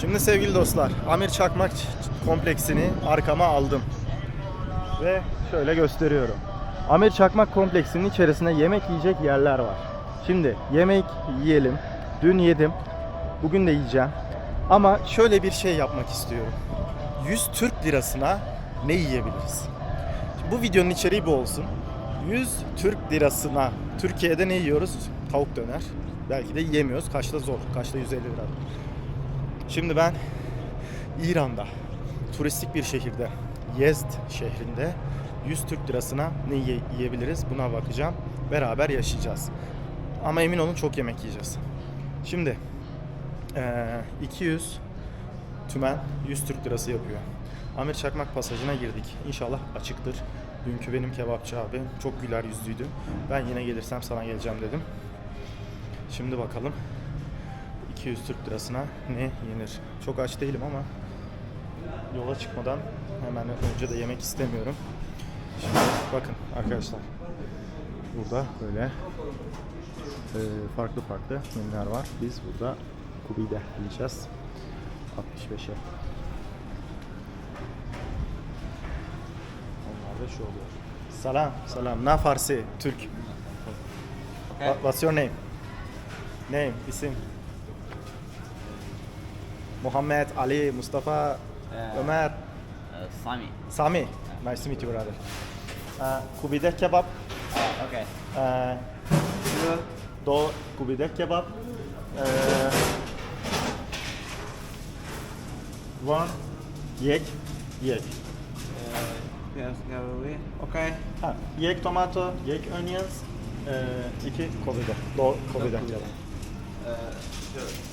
Şimdi sevgili dostlar, Amir Çakmak kompleksini arkama aldım. Ve şöyle gösteriyorum. Amir Çakmak kompleksinin içerisinde yemek yiyecek yerler var. Şimdi yemek yiyelim. Dün yedim. Bugün de yiyeceğim. Ama şöyle bir şey yapmak istiyorum. 100 Türk lirasına ne yiyebiliriz? Şimdi bu videonun içeriği bu olsun. 100 Türk lirasına Türkiye'de ne yiyoruz? Tavuk döner. Belki de yiyemiyoruz. Kaçta zor. Kaçta 150 lira. Şimdi ben İran'da turistik bir şehirde Yezd şehrinde 100 Türk lirasına ne yiye- yiyebiliriz buna bakacağım. Beraber yaşayacağız. Ama emin olun çok yemek yiyeceğiz. Şimdi eee, 200 tümen 100 Türk lirası yapıyor. Amir Çakmak pasajına girdik. İnşallah açıktır. Dünkü benim kebapçı abi çok güler yüzlüydü. Ben yine gelirsem sana geleceğim dedim. Şimdi bakalım 200 Türk lirasına ne yenir? Çok aç değilim ama yola çıkmadan hemen önce de yemek istemiyorum. Şimdi bakın arkadaşlar. Burada böyle e, farklı farklı menüler var. Biz burada kubide yiyeceğiz. 65'e. Onlar da şu oluyor. Salam, salam. Na Farsi, Türk. What- What's your name? Name, isim. Muhammed, Ali, Mustafa, Ee, Ömer, Uh, Sami. Sami. Nice to meet you brother. Uh, kubide kebap. Uh, okay. Uh, do kubide kebap. Uh, one yek yek. Yes, Okay. Ha, yek tomato, yek onions. Uh, iki kubide. Do kubide kebap. Uh, so,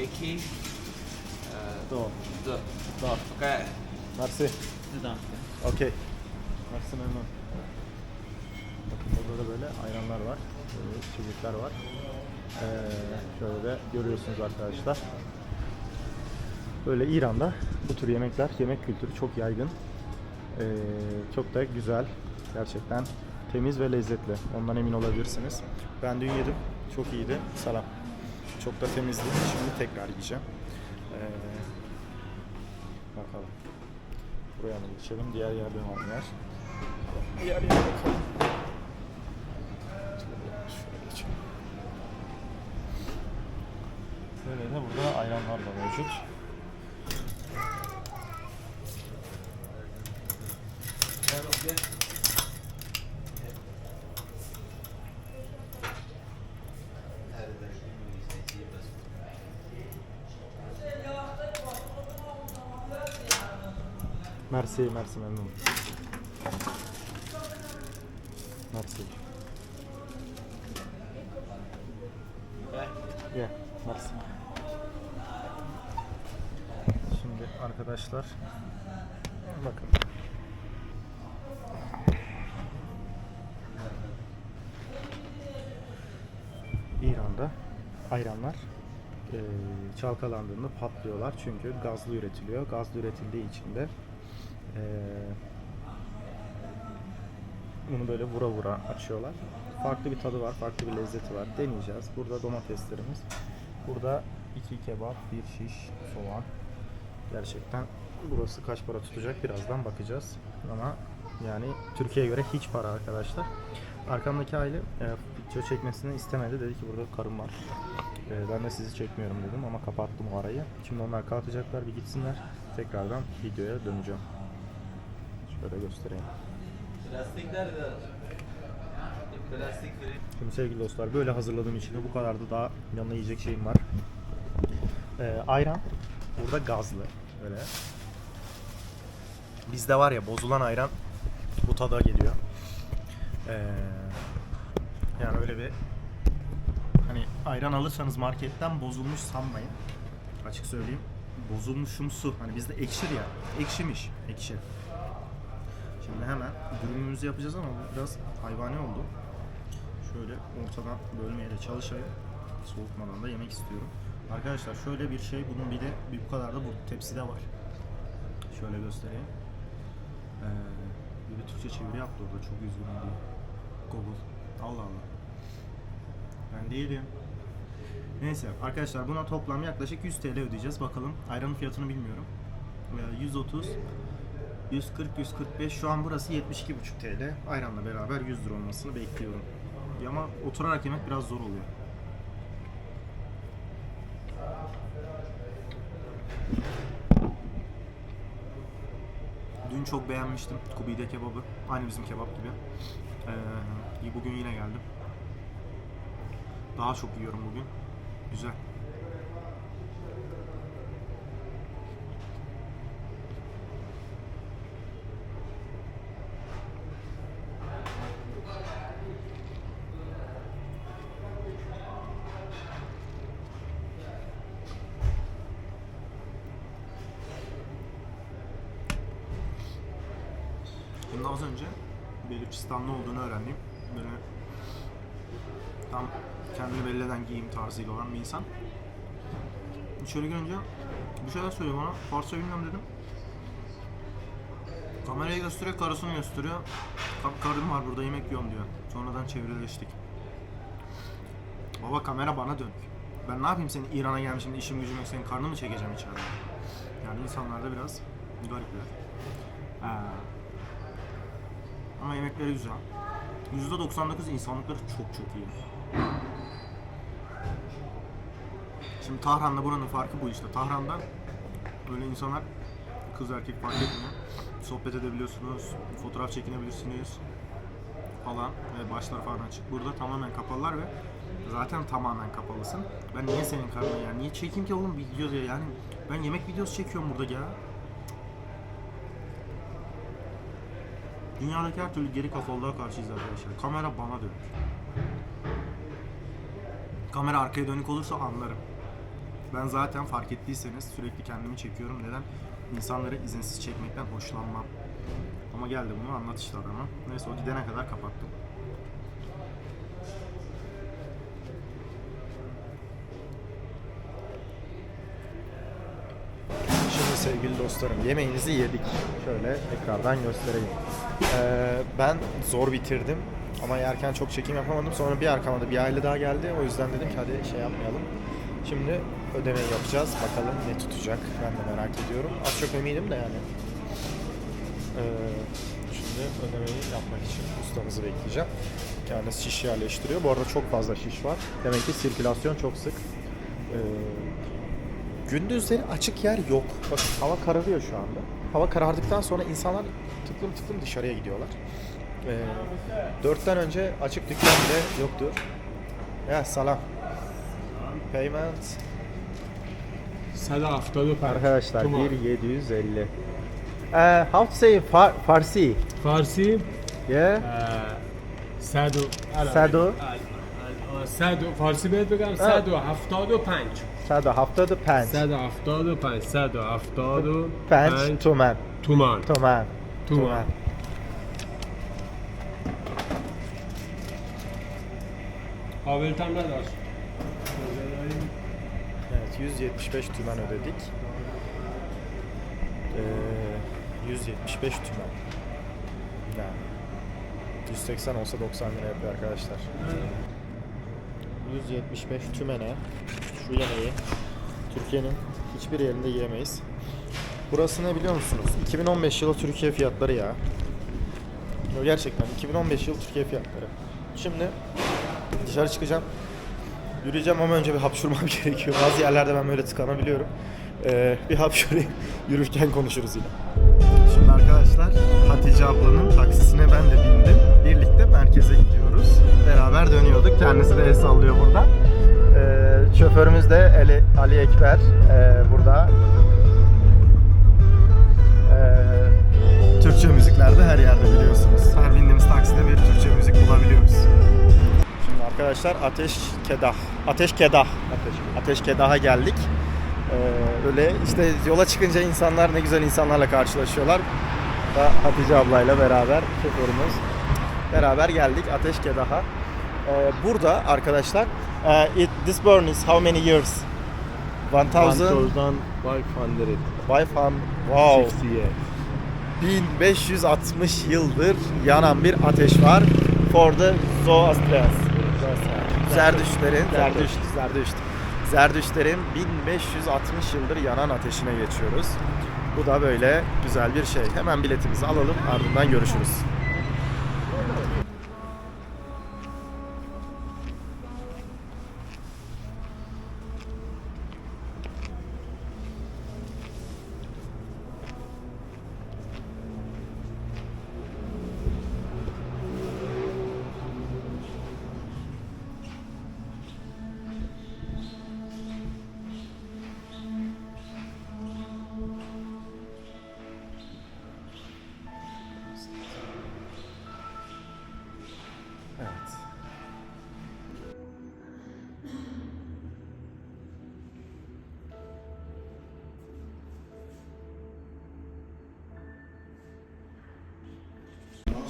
Yaki. Uh, Do. the. Do. Okay. Merci. Sıdan. Okey. Merci memnun. Bakın burada da böyle ayranlar var. Böyle içecekler var. Ee, şöyle de görüyorsunuz arkadaşlar. Böyle İran'da bu tür yemekler, yemek kültürü çok yaygın. Ee, çok da güzel. Gerçekten temiz ve lezzetli. Ondan emin olabilirsiniz. Ben dün yedim. Çok iyiydi. Salam. Çok da temizdi. Şimdi tekrar yiyeceğim. Ee, bakalım. Buraya mı geçelim? Diğer yerde var yer. Diğer yere bakalım. Böyle de burada ayranlar da mevcut. Merci, merci memnun. Merci. Yeah, merci. Şimdi arkadaşlar bakın. İran'da ayranlar eee, çalkalandığında patlıyorlar çünkü gazlı üretiliyor. Gazlı üretildiği için de bunu böyle vura vura açıyorlar. Farklı bir tadı var, farklı bir lezzeti var. Deneyeceğiz. Burada domateslerimiz. Burada iki kebap, bir şiş soğan. Gerçekten burası kaç para tutacak birazdan bakacağız. Ama yani Türkiye'ye göre hiç para arkadaşlar. Arkamdaki aile e, video çekmesini istemedi. Dedi ki burada karım var. E, ben de sizi çekmiyorum dedim ama kapattım o arayı. Şimdi onlar kalkacaklar bir gitsinler. Tekrardan videoya döneceğim. Şöyle göstereyim. Plastik nerede? Plastik verin. Şimdi sevgili dostlar böyle hazırladığım için de bu kadar da daha yanına yiyecek şeyim var. Ee, ayran burada gazlı böyle. Bizde var ya bozulan ayran bu tada geliyor. Ee, yani öyle bir hani ayran alırsanız marketten bozulmuş sanmayın. Açık söyleyeyim. Bozulmuşumsu. Hani bizde ekşir ya. Ekşimiş. Ekşi. Şimdi hemen dürümümüzü yapacağız ama bu biraz hayvani oldu. Şöyle ortadan bölmeye de çalışayım. Soğutmadan da yemek istiyorum. Arkadaşlar şöyle bir şey bunun bir de bir bu kadar da bu tepside var. Şöyle göstereyim. Ee, bir Türkçe çeviri yaptı orada çok üzgünüm diye. Google. Allah Allah. Ben değilim. Neyse arkadaşlar buna toplam yaklaşık 100 TL ödeyeceğiz. Bakalım ayranın fiyatını bilmiyorum. Ee, 130 140 145 şu an burası 72,5 TL. Ayranla beraber 100 lira olmasını bekliyorum. Ama oturarak yemek biraz zor oluyor. Dün çok beğenmiştim Kubide kebabı. Aynı bizim kebap gibi. Ee, bugün yine geldim. Daha çok yiyorum bugün. Güzel. Şimdi az önce Beluçistanlı olduğunu öğrendim. Böyle tam kendini belli eden giyim tarzıyla olan bir insan. İçeri girince bir şeyler söylüyor bana. Farsça bilmiyorum dedim. Kamerayı gösteriyor, karısını gösteriyor. Kap karım var burada yemek yiyorum diyor. Sonradan çevreleştik. Baba kamera bana dön. Ben ne yapayım senin İran'a gelmişim işim gücüm yok senin karnını mı çekeceğim içeride? Yani insanlar da biraz garipler. Ha. Ama yemekleri güzel. %99 insanlıkları çok çok iyi. Şimdi Tahran'la buranın farkı bu işte. Tahran'da böyle insanlar kız erkek fark etmiyor. Sohbet edebiliyorsunuz, fotoğraf çekinebilirsiniz falan ve başlar falan açık. Burada tamamen kapalılar ve zaten tamamen kapalısın. Ben niye senin karnına yani niye çekeyim ki oğlum video diye yani ben yemek videosu çekiyorum burada ya. Dünyadaki her türlü geri kafalığa karşıyız arkadaşlar. Kamera bana dönük. Kamera arkaya dönük olursa anlarım. Ben zaten fark ettiyseniz sürekli kendimi çekiyorum. Neden? İnsanları izinsiz çekmekten hoşlanmam. Ama geldi bunu anlat işte adama. Neyse o gidene kadar kapattım. Şimdi sevgili dostlarım yemeğinizi yedik. Şöyle tekrardan göstereyim. Ee, ben zor bitirdim ama yerken çok çekim yapamadım. Sonra bir arkama da bir aile daha geldi. O yüzden dedim ki hadi şey yapmayalım. Şimdi ödemeyi yapacağız. Bakalım ne tutacak. Ben de merak ediyorum. Az çok eminim de yani. Ee, şimdi ödemeyi yapmak için ustamızı bekleyeceğim. Kendisi şiş yerleştiriyor. Bu arada çok fazla şiş var. Demek ki sirkülasyon çok sık. Ee, gündüzleri açık yer yok. Bakın hava kararıyor şu anda. Hava karardıktan sonra insanlar tıklım tıklım dışarıya gidiyorlar. Ee, dörtten önce açık dükkan bile yoktur. Ya salam. Payment. 175 Arkadaşlar Tamam. 1750. Uh, how to say far Farsi? فارسی Yeah. صد و صد و؟ صد و فارسی بهت بگم صد و هفتاد و پنج Sada haftada pant. صد و هفتاد و پنج صد و هفتاد و Pant پنج tuman. تومان Tuman. تومان قابلت هم نداشت Evet 175 tümen ödedik. Ee, 175 tümen. Yani 180 olsa 90 lira yapıyor arkadaşlar. 175 tümene şu yemeği Türkiye'nin hiçbir yerinde yiyemeyiz. Burası ne biliyor musunuz? 2015 yılı Türkiye fiyatları ya. Gerçekten 2015 yıl Türkiye fiyatları. Şimdi dışarı çıkacağım. Yürüyeceğim ama önce bir hapşurmam gerekiyor. Bazı yerlerde ben böyle tıkanabiliyorum. Ee, bir hapşurayım. Yürürken konuşuruz yine. Şimdi arkadaşlar Hatice ablanın taksisine ben de bindim. Birlikte merkeze gidiyoruz. Beraber dönüyorduk. Kendisi de el sallıyor burada. Şoförümüz de Ali, Ali Ekber ee, burada. Ee, Türkçe müziklerde her yerde biliyorsunuz. Her bindiğimiz takside bir Türkçe müzik bulabiliyoruz. Şimdi arkadaşlar Ateş Kedah. Ateş Kedah. Ateş, Ateş Kedah'a geldik. Ee, öyle işte yola çıkınca insanlar ne güzel insanlarla karşılaşıyorlar. Da Hatice ablayla beraber şoförümüz beraber geldik Ateş Kedah'a. Ee, burada arkadaşlar e, it, this burn is how many years? 1000 1500 500 wow 50 1560 yıldır yanan bir ateş var. For the Zoroastrians. Zerdüştlerin, Zerdüşt, Zerdüşt. Zerdüştlerin 1560 yıldır yanan ateşine geçiyoruz. Bu da böyle güzel bir şey. Hemen biletimizi alalım ardından görüşürüz.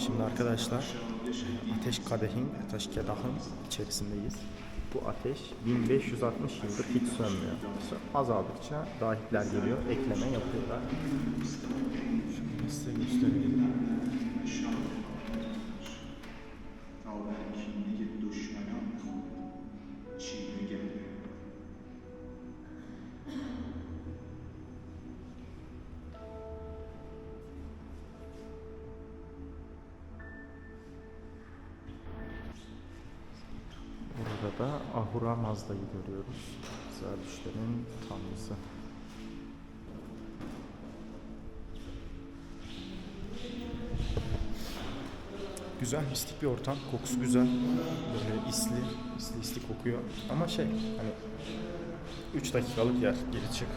Şimdi arkadaşlar Ateş Kadehin, Ateş Kedah'ın içerisindeyiz. Bu ateş 1560 yıldır hiç sönmüyor. Azaldıkça rahipler geliyor, ekleme yapıyorlar. Şöyle size göstereyim. Zerdüştlerin tanrısı. Güzel, mistik bir ortam. Kokusu güzel. Böyle isli, isli isli kokuyor. Ama şey, hani 3 dakikalık yer, geri çık.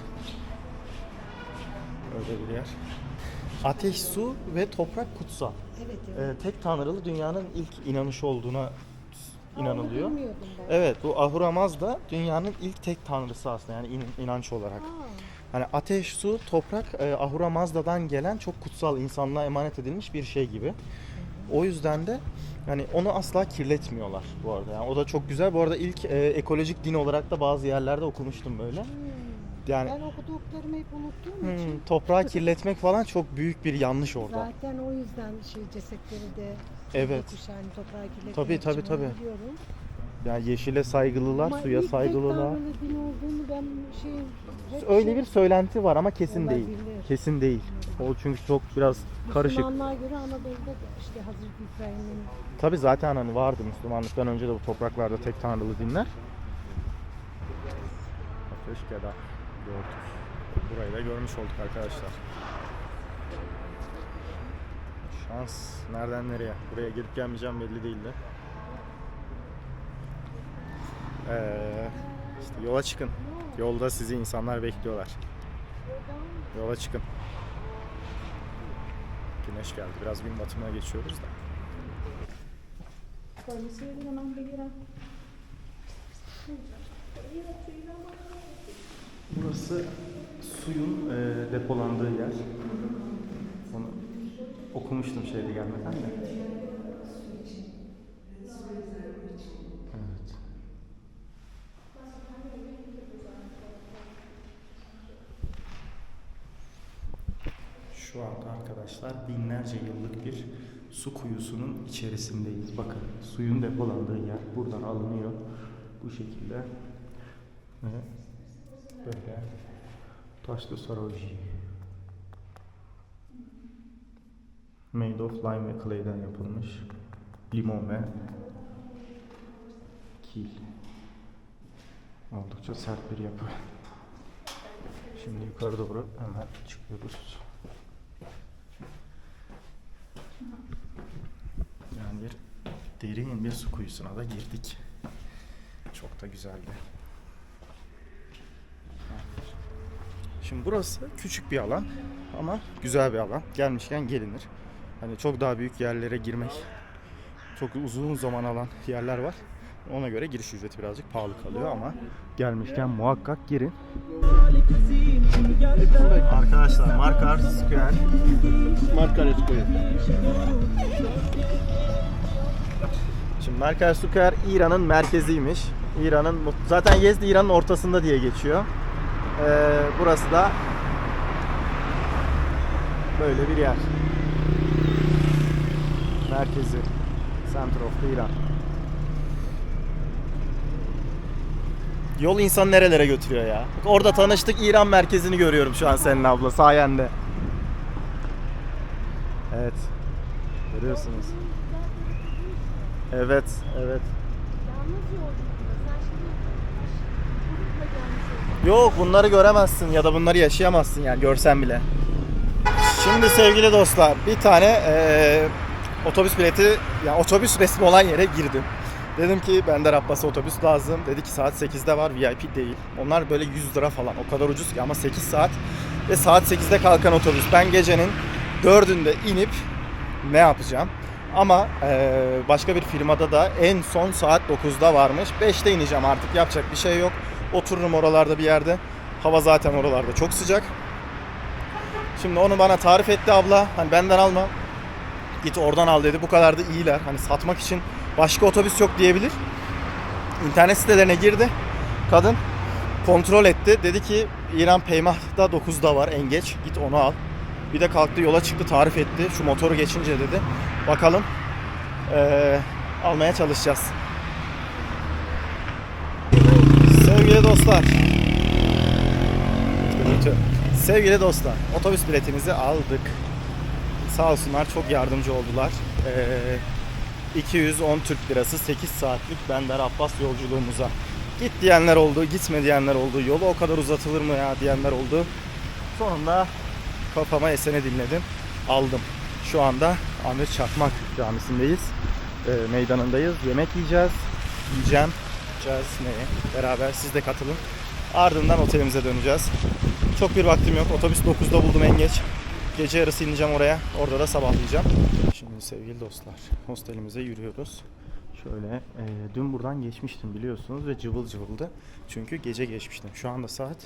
Öyle bir yer. Ateş, su ve toprak kutsal. Evet, evet. Ee, tek tanrılı dünyanın ilk inanışı olduğuna inanılıyor. Evet bu Ahura Mazda dünyanın ilk tek tanrısı aslında yani in- inanç olarak. Aa, Hani ateş, su, toprak e, Ahura Mazda'dan gelen çok kutsal insanlığa emanet edilmiş bir şey gibi. O yüzden de hani onu asla kirletmiyorlar bu arada. Yani o da çok güzel. Bu arada ilk e, ekolojik din olarak da bazı yerlerde okumuştum böyle. hmm. Yani Ben okuduklarımı hep unuttuğum hmm, için toprağı kirletmek falan çok büyük bir yanlış orada. zaten o yüzden şey cesetleri de Evet. yani toprağa kirletmek Tabii, tabii, için tabii. biliyorum. Yani yeşile saygılılar, Ama suya ilk saygılılar. din olduğunu ben şey Öyle şey- bir söylenti var ama kesin değil. Olabilir. Kesin değil. O çünkü çok biraz karışık. Müslümanlığa göre Anadolu'da da işte Hazreti İbrahim'in Tabi zaten hani vardı Müslümanlıktan önce de bu topraklarda tek tanrılı dinler. Ateş Geda gördük. Burayı da görmüş olduk arkadaşlar. Şans nereden nereye? Buraya gelip gelmeyeceğim belli değildi. Ee, işte yola çıkın. Yolda sizi insanlar bekliyorlar. Yola çıkın. Güneş geldi. Biraz gün batımına geçiyoruz da. Burası suyun e, depolandığı yer. Onu okumuştum şeyde gelmeden de. Evet. Şu anda arkadaşlar binlerce yıllık bir su kuyusunun içerisindeyiz. Bakın suyun depolandığı yer buradan alınıyor. Bu şekilde. Ve böyle taşlı saroji. Made of lime ve clay'den yapılmış. Limon ve kil. Oldukça sert bir yapı. Şimdi yukarı doğru hemen çıkıyoruz. Yani bir derin bir su kuyusuna da girdik. Çok da güzeldi. Şimdi burası küçük bir alan ama güzel bir alan. Gelmişken gelinir. Hani çok daha büyük yerlere girmek çok uzun zaman alan yerler var. Ona göre giriş ücreti birazcık pahalı kalıyor ama gelmişken muhakkak girin. Arkadaşlar Markar Square Markaret koyu. Şimdi Merkez Square İran'ın merkeziymiş. İran'ın zaten Yezd İran'ın ortasında diye geçiyor. Ee, burası da böyle bir yer. Merkezi. Center of İran. Yol insanı nerelere götürüyor ya. Orada tanıştık İran merkezini görüyorum şu an senin abla sayende. Evet. Görüyorsunuz. Evet, evet. Yalnız yolculukta. Yok bunları göremezsin ya da bunları yaşayamazsın yani görsen bile. Şimdi sevgili dostlar bir tane eee, otobüs bileti yani otobüs resmi olan yere girdim. Dedim ki bende Rabbası otobüs lazım. Dedi ki saat 8'de var VIP değil. Onlar böyle 100 lira falan o kadar ucuz ki ama 8 saat ve saat 8'de kalkan otobüs. Ben gecenin 4'ünde inip ne yapacağım? Ama eee, başka bir firmada da en son saat 9'da varmış. 5'te ineceğim artık yapacak bir şey yok. Otururum oralarda bir yerde. Hava zaten oralarda çok sıcak. Şimdi onu bana tarif etti abla. Hani benden alma. Git oradan al dedi. Bu kadar da iyiler. Hani satmak için başka otobüs yok diyebilir. İnternet sitelerine girdi. Kadın kontrol etti. Dedi ki İran Peymah'da 9'da var en geç. Git onu al. Bir de kalktı yola çıktı tarif etti. Şu motoru geçince dedi. Bakalım eee, almaya çalışacağız. Sevgili dostlar. Sevgili dostlar, otobüs biletimizi aldık. Sağ olsunlar çok yardımcı oldular. Ee, 210 Türk lirası 8 saatlik Bender Abbas yolculuğumuza. Git diyenler oldu, gitme diyenler oldu. Yolu o kadar uzatılır mı ya diyenler oldu. Sonunda kafama esene dinledim. Aldım. Şu anda Ahmet Çakmak Camisi'ndeyiz. Ee, meydanındayız. Yemek yiyeceğiz. Yiyeceğim. Yiyeceğiz neye? Beraber siz de katılın. Ardından otelimize döneceğiz. Çok bir vaktim yok. Otobüs 9'da buldum en geç. Gece yarısı ineceğim oraya. Orada da sabahlayacağım. Şimdi sevgili dostlar, hostelimize yürüyoruz. Şöyle, e, dün buradan geçmiştim biliyorsunuz ve cıvıl cıvıldı. Çünkü gece geçmiştim. Şu anda saat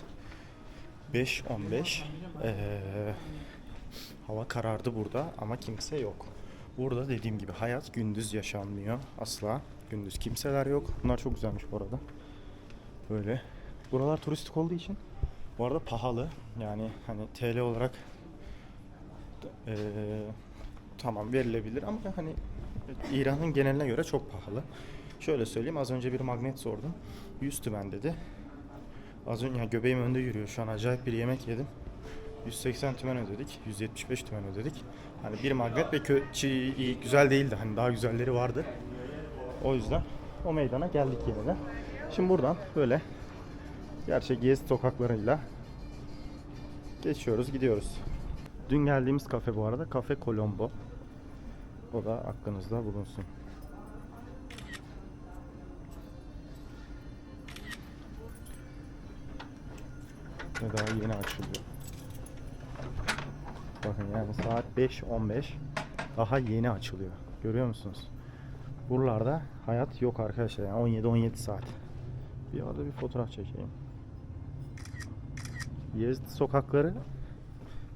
5.15. E, hava karardı burada ama kimse yok. Burada dediğim gibi hayat gündüz yaşanmıyor asla. Gündüz kimseler yok. Bunlar çok güzelmiş bu arada. Böyle. Buralar turistik olduğu için bu arada pahalı. Yani hani TL olarak eee, tamam verilebilir ama hani İran'ın geneline göre çok pahalı. Şöyle söyleyeyim az önce bir magnet sordum. 100 tümen dedi. Az önce yani göbeğim önde yürüyor. Şu an acayip bir yemek yedim. 180 tümen ödedik. 175 tümen ödedik. Hani bir magnet ve kö- çi- iyi, güzel değildi. Hani daha güzelleri vardı. O yüzden o meydana geldik yeniden. Şimdi buradan böyle gerçek Yezd sokaklarıyla geçiyoruz, gidiyoruz. Dün geldiğimiz kafe bu arada Kafe Colombo. O da aklınızda bulunsun. Ve daha yeni açılıyor. Bakın yani saat 5.15 daha yeni açılıyor. Görüyor musunuz? Buralarda hayat yok arkadaşlar. Yani 17-17 saat. Bir arada bir fotoğraf çekeyim. Yezd sokakları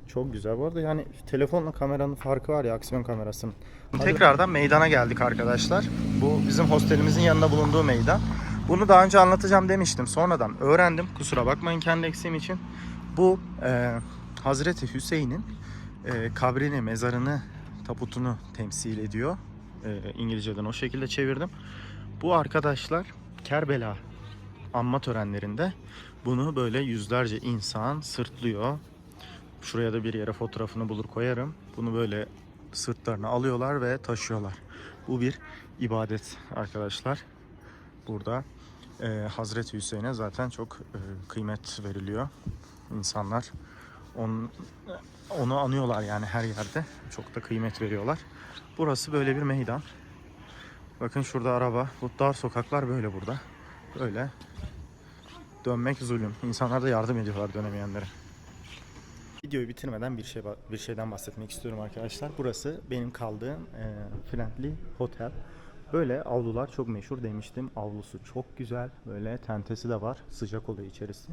çok güzel. Bu arada yani telefonla kameranın farkı var ya aksiyon kamerasının. Tekrardan meydana geldik arkadaşlar. Bu bizim hostelimizin yanında bulunduğu meydan. Bunu daha önce anlatacağım demiştim. Sonradan öğrendim. Kusura bakmayın kendi eksiğim için. Bu e, Hazreti Hüseyin'in e, kabrini, mezarını, taputunu temsil ediyor. E, İngilizceden o şekilde çevirdim. Bu arkadaşlar Kerbela anma törenlerinde bunu böyle yüzlerce insan sırtlıyor. Şuraya da bir yere fotoğrafını bulur koyarım. Bunu böyle sırtlarına alıyorlar ve taşıyorlar. Bu bir ibadet arkadaşlar. Burada e, Hazreti Hüseyin'e zaten çok e, kıymet veriliyor. İnsanlar onu, onu anıyorlar yani her yerde. Çok da kıymet veriyorlar. Burası böyle bir meydan. Bakın şurada araba. Bu dar sokaklar böyle burada. Böyle dönmek zulüm. İnsanlar da yardım ediyorlar dönemeyenlere. Videoyu bitirmeden bir şey bir şeyden bahsetmek istiyorum arkadaşlar. Burası benim kaldığım e, Friendly Hotel. Böyle avlular çok meşhur demiştim. Avlusu çok güzel. Böyle tentesi de var. Sıcak oluyor içerisi.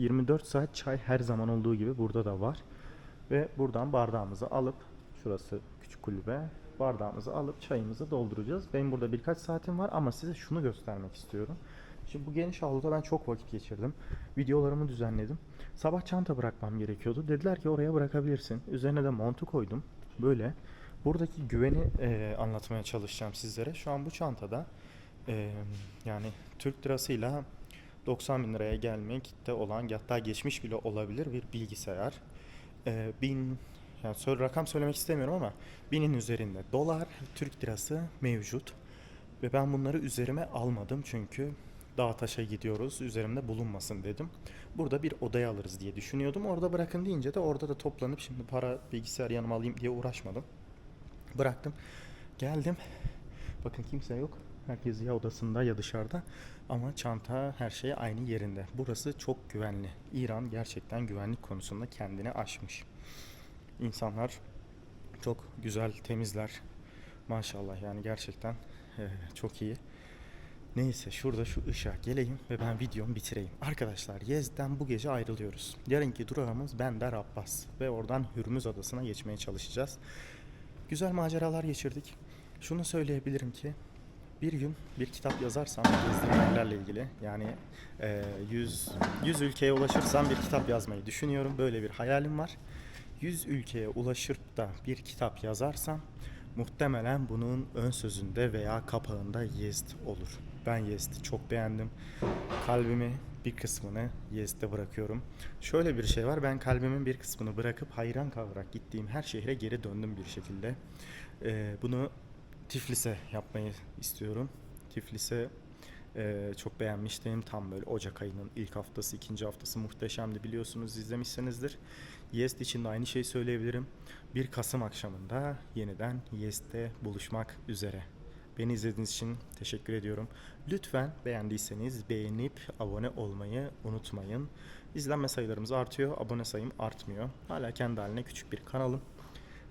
24 saat çay her zaman olduğu gibi burada da var. Ve buradan bardağımızı alıp şurası küçük kulübe. Bardağımızı alıp çayımızı dolduracağız. Benim burada birkaç saatim var ama size şunu göstermek istiyorum. Şimdi bu geniş avluda ben çok vakit geçirdim. Videolarımı düzenledim. Sabah çanta bırakmam gerekiyordu. Dediler ki oraya bırakabilirsin. Üzerine de montu koydum. Böyle. Buradaki güveni e, anlatmaya çalışacağım sizlere. Şu an bu çantada e, yani Türk lirasıyla 90 bin liraya gelmekte olan hatta geçmiş bile olabilir bir bilgisayar. Ee, bin yani söyle, rakam söylemek istemiyorum ama binin üzerinde dolar, Türk lirası mevcut. Ve ben bunları üzerime almadım çünkü dağ taşa gidiyoruz üzerimde bulunmasın dedim. Burada bir odaya alırız diye düşünüyordum. Orada bırakın deyince de orada da toplanıp şimdi para bilgisayar yanıma alayım diye uğraşmadım. Bıraktım. Geldim. Bakın kimse yok. Herkes ya odasında ya dışarıda. Ama çanta her şey aynı yerinde. Burası çok güvenli. İran gerçekten güvenlik konusunda kendini aşmış. İnsanlar çok güzel temizler. Maşallah yani gerçekten eee, çok iyi. Neyse şurada şu ışığa geleyim ve ben videomu bitireyim. Arkadaşlar Yez'den bu gece ayrılıyoruz. Yarınki durağımız Bender Abbas ve oradan Hürmüz Adası'na geçmeye çalışacağız. Güzel maceralar geçirdik. Şunu söyleyebilirim ki bir gün bir kitap yazarsam gezdiğim ilgili yani eee, 100 100 ülkeye ulaşırsam bir kitap yazmayı düşünüyorum. Böyle bir hayalim var. 100 ülkeye ulaşıp da bir kitap yazarsam muhtemelen bunun ön sözünde veya kapağında Yezd olur. Ben Yezd'i çok beğendim. Kalbimi bir kısmını Yezd'de bırakıyorum. Şöyle bir şey var. Ben kalbimin bir kısmını bırakıp hayran kalarak gittiğim her şehre geri döndüm bir şekilde. Ee, bunu Tiflis'e yapmayı istiyorum. Tiflis'e e, çok beğenmiştim. Tam böyle Ocak ayının ilk haftası, ikinci haftası muhteşemdi biliyorsunuz izlemişsinizdir. Yezd için de aynı şeyi söyleyebilirim. 1 Kasım akşamında yeniden Yezd'de buluşmak üzere. Beni izlediğiniz için teşekkür ediyorum. Lütfen beğendiyseniz beğenip abone olmayı unutmayın. İzlenme sayılarımız artıyor, abone sayım artmıyor. Hala kendi haline küçük bir kanalım.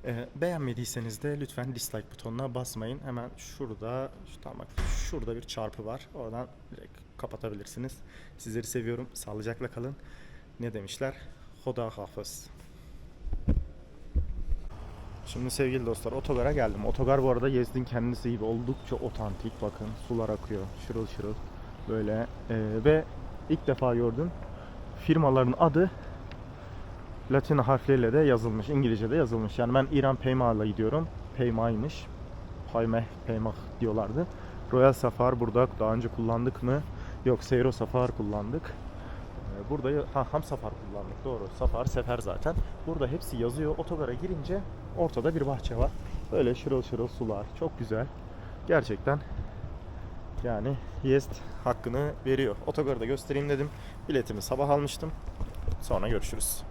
Ee, beğenmediyseniz de lütfen dislike butonuna basmayın. Hemen şurada, şu, tamam şurada bir çarpı var. Oradan direkt kapatabilirsiniz. Sizleri seviyorum. Sağlıcakla kalın. Ne demişler? Hoda hafız. Şimdi sevgili dostlar otogara geldim. Otogar bu arada Yezdin kendisi gibi oldukça otantik. Bakın sular akıyor şırıl şırıl. Böyle Ee, ve ilk defa gördüm. Firmaların adı Latin harfleriyle de yazılmış. İngilizce'de yazılmış. Yani ben İran Peyma'la gidiyorum. Peyma'ymış. Paymeh, Peymah diyorlardı. Royal Safar burada daha önce kullandık mı? Yok Seyro Safar kullandık. Ee, Burada ha, Ham Safar kullandık doğru. Safar, Sefer zaten. Burada hepsi yazıyor. Otogara girince ortada bir bahçe var. Böyle şırıl şırıl sular. Çok güzel. Gerçekten yani Yezd hakkını veriyor. Otogarı da göstereyim dedim. Biletimi sabah almıştım. Sonra görüşürüz.